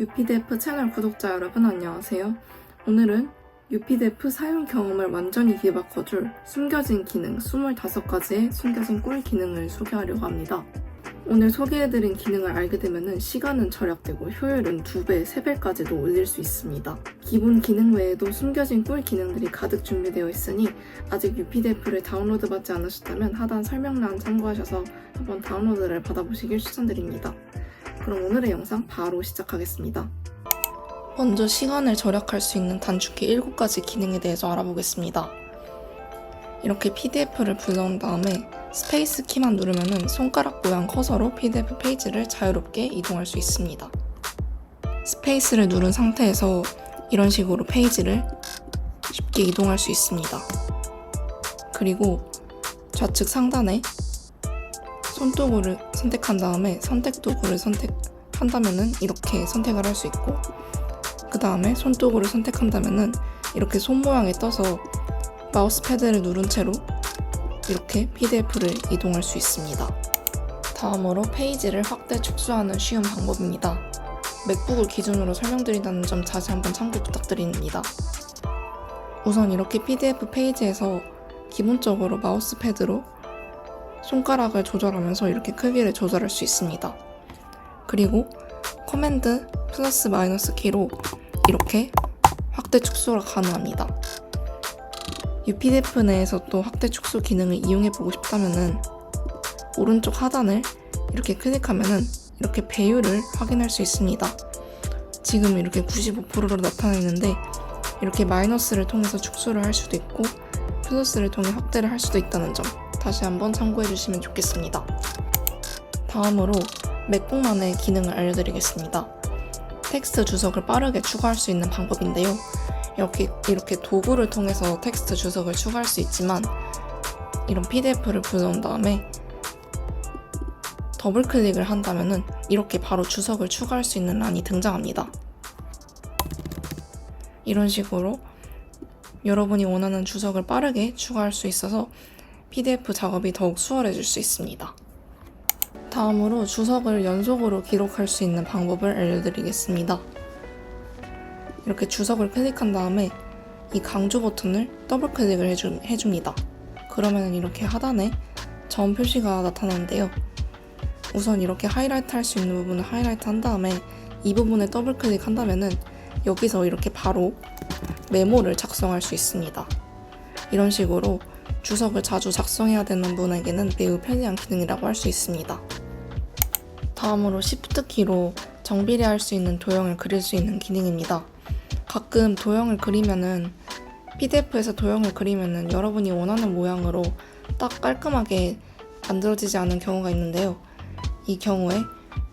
UPDF 채널 구독자 여러분 안녕하세요. 오늘은 UPDF 사용 경험을 완전히 뒤바꿔줄 숨겨진 기능 25가지의 숨겨진 꿀 기능을 소개하려고 합니다. 오늘 소개해드린 기능을 알게 되면 시간은 절약되고 효율은 2배, 3배까지도 올릴 수 있습니다. 기본 기능 외에도 숨겨진 꿀 기능들이 가득 준비되어 있으니 아직 UPDF를 다운로드 받지 않으셨다면 하단 설명란 참고하셔서 한번 다운로드를 받아보시길 추천드립니다. 그럼 오늘의 영상 바로 시작하겠습니다. 먼저 시간을 절약할 수 있는 단축키 7가지 기능에 대해서 알아보겠습니다. 이렇게 PDF를 불러온 다음에 스페이스 키만 누르면 손가락 모양 커서로 PDF 페이지를 자유롭게 이동할 수 있습니다. 스페이스를 누른 상태에서 이런 식으로 페이지를 쉽게 이동할 수 있습니다. 그리고 좌측 상단에 손도구를 선택한 다음에 선택 도구를 선택한다면은 이렇게 선택을 할 수 있고 그 다음에 손도구를 선택한다면은 이렇게 손 모양에 떠서 마우스 패드를 누른 채로 이렇게 PDF를 이동할 수 있습니다. 다음으로 페이지를 확대 축소하는 쉬운 방법입니다. 맥북을 기준으로 설명드린다는 점 다시 한번 참고 부탁드립니다. 우선 이렇게 PDF 페이지에서 기본적으로 마우스 패드로 손가락을 조절하면서 이렇게 크기를 조절할 수 있습니다. 그리고 커맨드 플러스 마이너스 키로 이렇게 확대 축소가 가능합니다. UPDF 내에서 또 확대 축소 기능을 이용해 보고 싶다면은 오른쪽 하단을 이렇게 클릭하면은 이렇게 배율을 확인할 수 있습니다. 지금 이렇게 95%로 나타내는데 이렇게 마이너스를 통해서 축소를 할 수도 있고 플러스를 통해 확대를 할 수도 있다는 점 다시 한번 참고해 주시면 좋겠습니다. 다음으로 맥북만의 기능을 알려드리겠습니다. 텍스트 주석을 빠르게 추가할 수 있는 방법인데요. 이렇게, 이렇게 도구를 통해서 텍스트 주석을 추가할 수 있지만 이런 PDF를 불러온 다음에 더블 클릭을 한다면은 이렇게 바로 주석을 추가할 수 있는 란이 등장합니다. 이런 식으로 여러분이 원하는 주석을 빠르게 추가할 수 있어서 PDF 작업이 더욱 수월해질 수 있습니다. 다음으로 주석을 연속으로 기록할 수 있는 방법을 알려드리겠습니다. 이렇게 주석을 클릭한 다음에 이 강조 버튼을 더블 클릭을 해주, 해줍니다. 그러면 이렇게 하단에 점 표시가 나타나는데요. 우선 이렇게 하이라이트 할 수 있는 부분을 하이라이트 한 다음에 이 부분에 더블 클릭한다면은 여기서 이렇게 바로 메모를 작성할 수 있습니다. 이런 식으로 주석을 자주 작성해야 되는 분에게는 매우 편리한 기능이라고 할 수 있습니다. 다음으로 Shift 키로 정비례할 수 있는 도형을 그릴 수 있는 기능입니다. 가끔 도형을 그리면은 PDF에서 도형을 그리면은 여러분이 원하는 모양으로 딱 깔끔하게 만들어지지 않은 경우가 있는데요. 이 경우에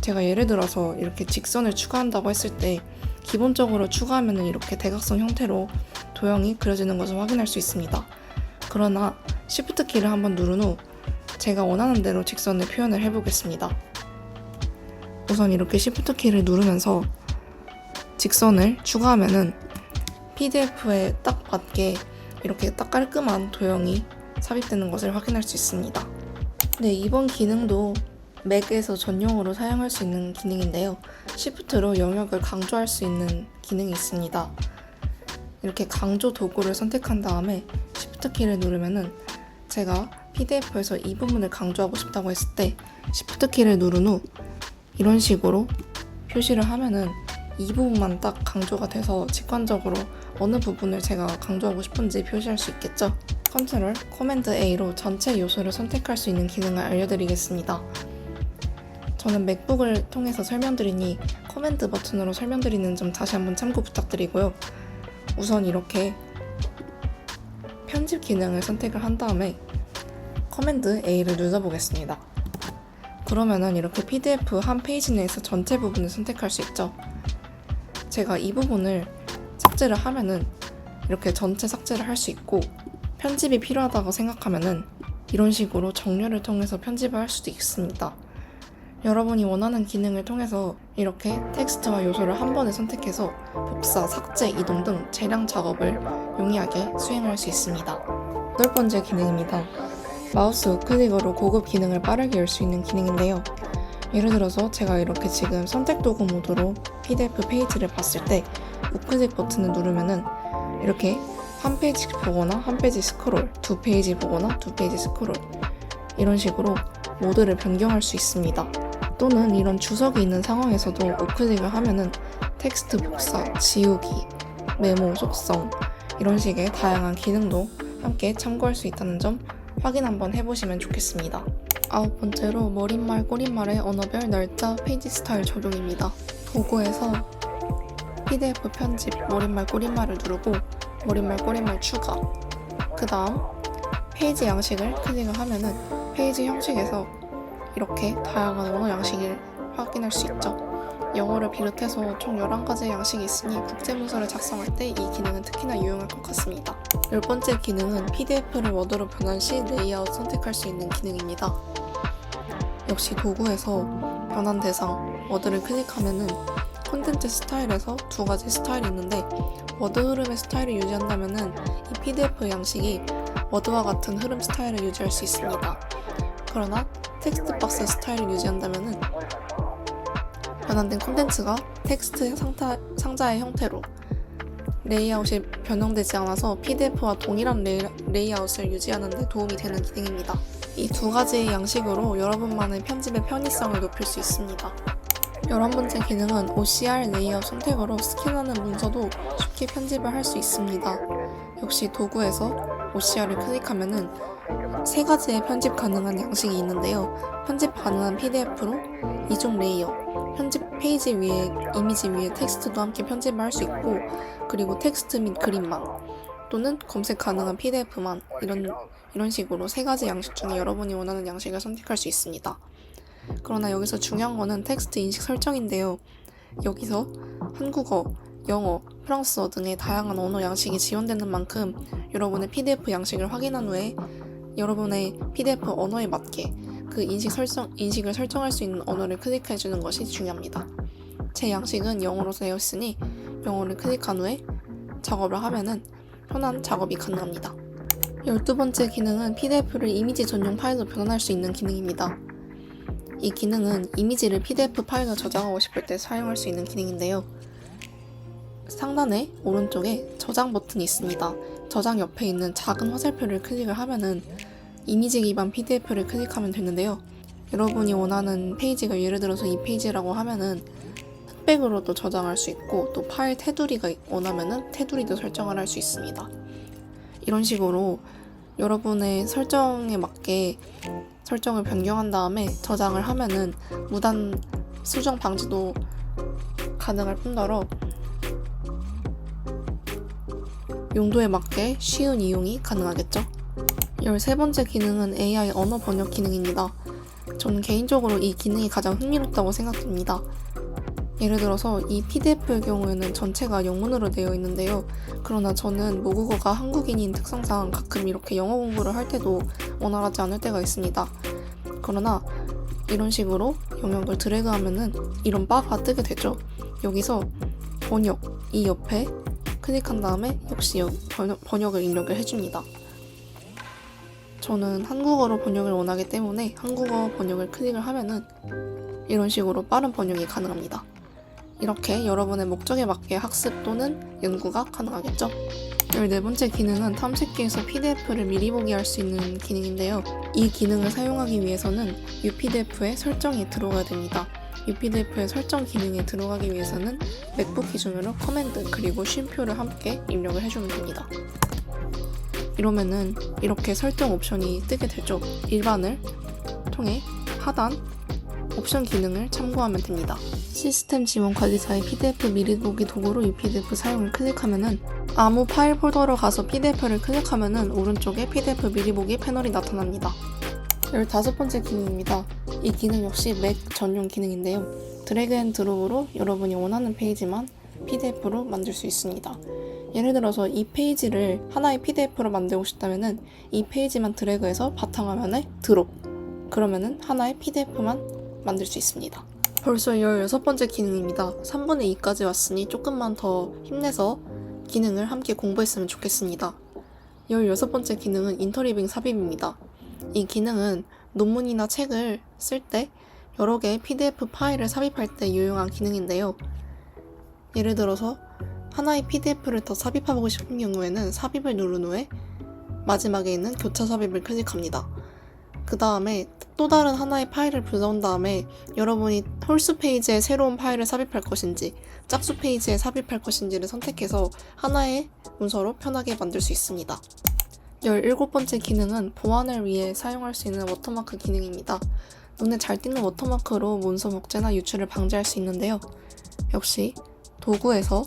제가 예를 들어서 이렇게 직선을 추가한다고 했을 때 기본적으로 추가하면은 이렇게 대각선 형태로 도형이 그려지는 것을 확인할 수 있습니다. 그러나 Shift 키를 한번 누른 후 제가 원하는 대로 직선을 표현을 해보겠습니다. 우선 이렇게 Shift 키를 누르면서 직선을 추가하면은 PDF에 딱 맞게 이렇게 딱 깔끔한 도형이 삽입되는 것을 확인할 수 있습니다. 네, 이번 기능도 맥에서 전용으로 사용할 수 있는 기능인데요. Shift로 영역을 강조할 수 있는 기능이 있습니다. 이렇게 강조 도구를 선택한 다음에 Shift 키를 누르면은 제가 PDF에서 이 부분을 강조하고 싶다고 했을 때 Shift 키를 누른 후 이런 식으로 표시를 하면은 이 부분만 딱 강조가 돼서 직관적으로 어느 부분을 제가 강조하고 싶은지 표시할 수 있겠죠? 컨트롤, 코맨드 A로 전체 요소를 선택할 수 있는 기능을 알려드리겠습니다. 저는 맥북을 통해서 설명드리니 커맨드 버튼으로 설명드리는 점 다시 한번 참고 부탁드리고요. 우선 이렇게 편집 기능을 선택을 한 다음에 커맨드 A를 눌러보겠습니다. 그러면은 이렇게 PDF 한 페이지 내에서 전체 부분을 선택할 수 있죠. 제가 이 부분을 삭제를 하면은 이렇게 전체 삭제를 할 수 있고 편집이 필요하다고 생각하면은 이런 식으로 정렬을 통해서 편집을 할 수도 있습니다. 여러분이 원하는 기능을 통해서 이렇게 텍스트와 요소를 한 번에 선택해서 복사, 삭제, 이동 등 재량 작업을 용이하게 수행할 수 있습니다. 여덟 번째 기능입니다. 마우스 우클릭으로 고급 기능을 빠르게 열 수 있는 기능인데요. 예를 들어서 제가 이렇게 지금 선택 도구 모드로 PDF 페이지를 봤을 때 우클릭 버튼을 누르면은 이렇게 한 페이지 보거나 한 페이지 스크롤, 두 페이지 보거나 두 페이지 스크롤 이런 식으로 모드를 변경할 수 있습니다. 또는 이런 주석이 있는 상황에서도 우클릭을 하면은 텍스트 복사, 지우기, 메모 속성 이런 식의 다양한 기능도 함께 참고할 수 있다는 점 확인 한번 해보시면 좋겠습니다. 아홉 번째로 머릿말, 꼬릿말의 언어별 날짜, 페이지 스타일 적용입니다. 도구에서 PDF 편집, 머릿말, 꼬릿말을 누르고 머릿말, 꼬릿말 추가 그 다음 페이지 양식을 클릭을 하면은 페이지 형식에서 이렇게 다양한 언어 양식을 확인할 수 있죠. 영어를 비롯해서 총 11가지 양식이 있으니 국제문서를 작성할 때 이 기능은 특히나 유용할 것 같습니다. 열 번째 기능은 PDF를 워드로 변환 시 레이아웃 선택할 수 있는 기능입니다. 역시 도구에서 변환 대상 워드를 클릭하면은 콘텐츠 스타일에서 두 가지 스타일이 있는데 워드 흐름의 스타일을 유지한다면은 이 PDF 양식이 워드와 같은 흐름 스타일을 유지할 수 있습니다. 그러나 텍스트 박스 스타일을 유지한다면은 변환된 콘텐츠가 텍스트 상타, 상자의 형태로 레이아웃이 변형되지 않아서 PDF와 동일한 레이, 레이아웃을 유지하는 데 도움이 되는 기능입니다. 이 두 가지 양식으로 여러분만의 편집의 편의성을 높일 수 있습니다. 11번째 기능은 OCR 레이아웃 선택으로 스캔하는 문서도 쉽게 편집을 할 수 있습니다. 역시 도구에서 OCR을 클릭하면은 세 가지의 편집 가능한 양식이 있는데요. 편집 가능한 PDF로 이중 레이어, 편집 페이지 위에 이미지 위에 텍스트도 함께 편집을 할 수 있고 그리고 텍스트 및 그림만 또는 검색 가능한 PDF만 이런 이런 식으로 세 가지 양식 중에 여러분이 원하는 양식을 선택할 수 있습니다. 그러나 여기서 중요한 거는 텍스트 인식 설정인데요. 여기서 한국어, 영어, 프랑스어 등의 다양한 언어 양식이 지원되는 만큼 여러분의 PDF 양식을 확인한 후에 여러분의 PDF 언어에 맞게 그 인식 설정, 인식을 설정할 수 있는 언어를 클릭해 주는 것이 중요합니다. 제 양식은 영어로 되어 있으니 영어를 클릭한 후에 작업을 하면은 편한 작업이 가능합니다. 12번째 기능은 PDF를 이미지 전용 파일로 변환할 수 있는 기능입니다. 이 기능은 이미지를 PDF 파일로 저장하고 싶을 때 사용할 수 있는 기능인데요. 상단에 오른쪽에 저장 버튼이 있습니다. 저장 옆에 있는 작은 화살표를 클릭을 하면은 이미지 기반 PDF를 클릭하면 되는데요. 여러분이 원하는 페이지가 예를 들어서 이 페이지라고 하면은 흑백으로도 저장할 수 있고 또 파일 테두리가 원하면은 테두리도 설정을 할 수 있습니다. 이런 식으로 여러분의 설정에 맞게 설정을 변경한 다음에 저장을 하면은 무단 수정 방지도 가능할 뿐더러 용도에 맞게 쉬운 이용이 가능하겠죠. 13번째 기능은 AI 언어 번역 기능입니다. 저는 개인적으로 이 기능이 가장 흥미롭다고 생각됩니다. 예를 들어서 이 PDF의 경우에는 전체가 영문으로 되어 있는데요. 그러나 저는 모국어가 한국인인 특성상 가끔 이렇게 영어 공부를 할 때도 원활하지 않을 때가 있습니다. 그러나 이런 식으로 영역을 드래그하면은 이런 바가 뜨게 되죠. 여기서 번역 이 옆에 클릭한 다음에 역시 여- 번역, 번역을 입력을 해줍니다. 저는 한국어로 번역을 원하기 때문에 한국어 번역을 클릭을 하면은 이런 식으로 빠른 번역이 가능합니다. 이렇게 여러분의 목적에 맞게 학습 또는 연구가 가능하겠죠. 14번째 기능은 탐색기에서 PDF를 미리 보기 할 수 있는 기능인데요. 이 기능을 사용하기 위해서는 UPDF에 설정이 들어가야 됩니다. UPDF의 설정 기능에 들어가기 위해서는 맥북 기준으로 커맨드 그리고 쉼표를 함께 입력을 해주면 됩니다. 이러면은 이렇게 설정 옵션이 뜨게 되죠. 일반을 통해 하단 옵션 기능을 참고하면 됩니다. 시스템 지원 관리자의 PDF 미리 보기 도구로 이 PDF 사용을 클릭하면은 아무 파일 폴더로 가서 PDF를 클릭하면은 오른쪽에 PDF 미리 보기 패널이 나타납니다. 15번째 기능입니다. 이 기능 역시 맥 전용 기능인데요. 드래그 앤 드롭으로 여러분이 원하는 페이지만 PDF로 만들 수 있습니다. 예를 들어서 이 페이지를 하나의 PDF로 만들고 싶다면은 이 페이지만 드래그해서 바탕화면에 드롭. 그러면은 하나의 PDF만 만들 수 있습니다. 벌써 16번째 기능입니다. 3분의 2까지 왔으니 조금만 더 힘내서 기능을 함께 공부했으면 좋겠습니다. 16번째 기능은 인터리빙 삽입입니다. 이 기능은 논문이나 책을 쓸 때 여러 개의 PDF 파일을 삽입할 때 유용한 기능인데요. 예를 들어서 하나의 PDF를 더 삽입하고 싶은 경우에는 삽입을 누른 후에 마지막에 있는 교차 삽입을 클릭합니다. 그 다음에 또 다른 하나의 파일을 불러온 다음에 여러분이 홀수 페이지에 새로운 파일을 삽입할 것인지 짝수 페이지에 삽입할 것인지를 선택해서 하나의 문서로 편하게 만들 수 있습니다. 17번째 기능은 보안을 위해 사용할 수 있는 워터마크 기능입니다. 눈에 잘 띄는 워터마크로 문서 복제나 유출을 방지할 수 있는데요. 역시 도구에서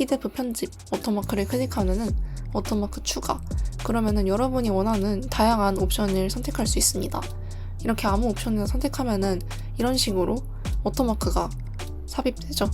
PDF 편집 워터마크를 클릭하면은 워터마크 추가 그러면은 여러분이 원하는 다양한 옵션을 선택할 수 있습니다. 이렇게 아무 옵션을 선택하면은 이런 식으로 워터마크가 삽입되죠.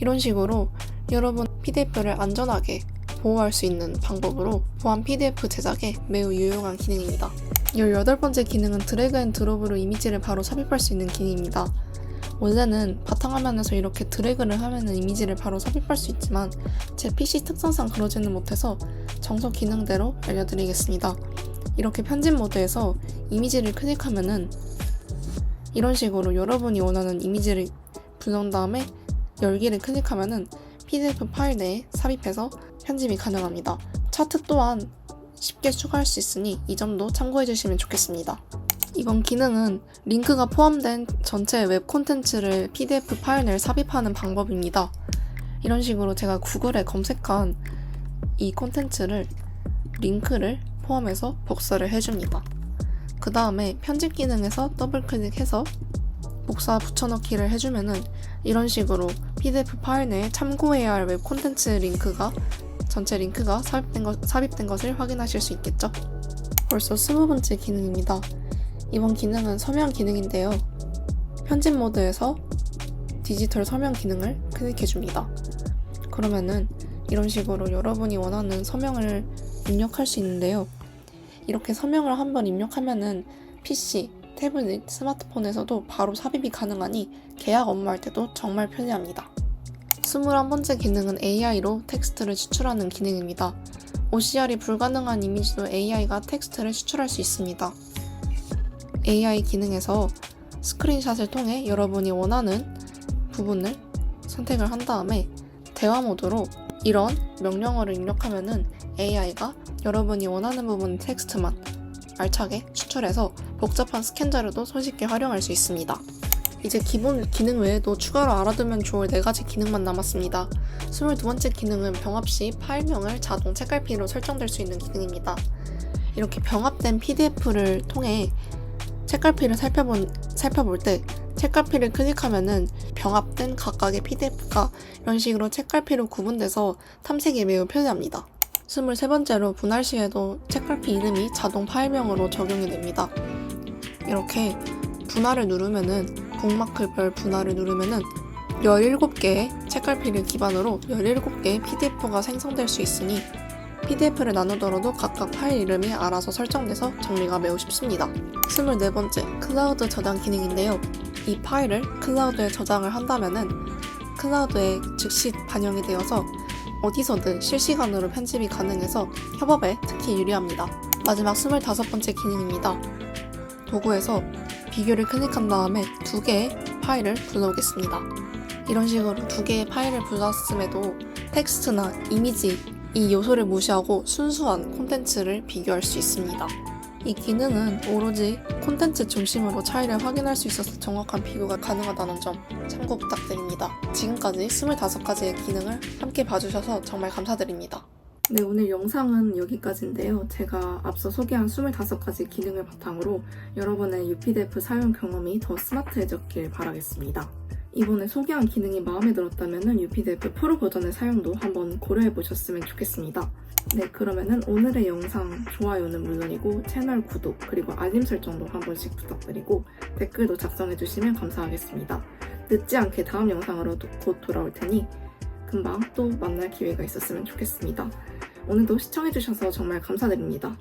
이런 식으로 여러분 PDF를 안전하게 보호할 수 있는 방법으로 보안 PDF 제작에 매우 유용한 기능입니다. 18번째 기능은 드래그 앤 드롭으로 이미지를 바로 삽입할 수 있는 기능입니다. 원래는 바탕화면에서 이렇게 드래그를 하면은 이미지를 바로 삽입할 수 있지만 제 PC 특성상 그러지는 못해서 정서 기능대로 알려드리겠습니다. 이렇게 편집 모드에서 이미지를 클릭하면은 이런 식으로 여러분이 원하는 이미지를 불러온 다음에 열기를 클릭하면은 PDF 파일 내에 삽입해서 편집이 가능합니다. 차트 또한 쉽게 추가할 수 있으니 이 점도 참고해 주시면 좋겠습니다. 이번 기능은 링크가 포함된 전체 웹 콘텐츠를 PDF 파일 내에 삽입하는 방법입니다. 이런 식으로 제가 구글에 검색한 이 콘텐츠를 링크를 포함해서 복사를 해줍니다. 그 다음에 편집 기능에서 더블 클릭해서 복사 붙여넣기를 해주면은 이런 식으로 PDF 파일 내에 참고해야 할 웹 콘텐츠 링크가 전체 링크가 삽입된, 것, 삽입된 것을 확인하실 수 있겠죠. 벌써 스무 번째 기능입니다. 이번 기능은 서명 기능인데요. 편집 모드에서 디지털 서명 기능을 클릭해줍니다. 그러면은 이런 식으로 여러분이 원하는 서명을 입력할 수 있는데요. 이렇게 서명을 한번 입력하면은 PC, 태블릿, 스마트폰에서도 바로 삽입이 가능하니 계약 업무할 때도 정말 편리합니다. 21번째 기능은 AI로 텍스트를 추출하는 기능입니다. OCR이 불가능한 이미지도 AI가 텍스트를 추출할 수 있습니다. AI 기능에서 스크린샷을 통해 여러분이 원하는 부분을 선택을 한 다음에 대화 모드로 이런 명령어를 입력하면은 AI가 여러분이 원하는 부분 텍스트만 알차게 추출해서 복잡한 스캔 자료도 손쉽게 활용할 수 있습니다. 이제 기본 기능 외에도 추가로 알아두면 좋을 네 가지 기능만 남았습니다. 22번째 기능은 병합 시 파일명을 자동 책갈피로 설정될 수 있는 기능입니다. 이렇게 병합된 PDF를 통해 책갈피를 살펴본, 살펴볼 때 책갈피를 클릭하면은 병합된 각각의 PDF가 이런 식으로 책갈피로 구분돼서 탐색이 매우 편리합니다. 23번째로 분할 시에도 책갈피 이름이 자동 파일명으로 적용이 됩니다. 이렇게 분할을 누르면은 북마크별 분할을 누르면은 17개의 책갈피를 기반으로 17개의 PDF가 생성될 수 있으니 PDF를 나누더라도 각각 파일 이름이 알아서 설정돼서 정리가 매우 쉽습니다. 24번째, 클라우드 저장 기능인데요. 이 파일을 클라우드에 저장을 한다면은 클라우드에 즉시 반영이 되어서 어디서든 실시간으로 편집이 가능해서 협업에 특히 유리합니다. 마지막 25번째 기능입니다. 도구에서 비교를 클릭한 다음에 두 개의 파일을 불러오겠습니다. 이런 식으로 두 개의 파일을 불렀음에도 텍스트나 이미지 이 요소를 무시하고 순수한 콘텐츠를 비교할 수 있습니다. 이 기능은 오로지 콘텐츠 중심으로 차이를 확인할 수 있어서 정확한 비교가 가능하다는 점 참고 부탁드립니다. 지금까지 25가지의 기능을 함께 봐주셔서 정말 감사드립니다. 네, 오늘 영상은 여기까지인데요. 제가 앞서 소개한 25가지 기능을 바탕으로 여러분의 UPDF 사용 경험이 더 스마트해졌길 바라겠습니다. 이번에 소개한 기능이 마음에 들었다면 UPDF 프로 버전의 사용도 한번 고려해 보셨으면 좋겠습니다. 네, 그러면은 오늘의 영상 좋아요는 물론이고 채널 구독 그리고 알림 설정도 한 번씩 부탁드리고 댓글도 작성해 주시면 감사하겠습니다. 늦지 않게 다음 영상으로 곧 돌아올 테니 금방 또 만날 기회가 있었으면 좋겠습니다. 오늘도 시청해 주셔서 정말 감사드립니다.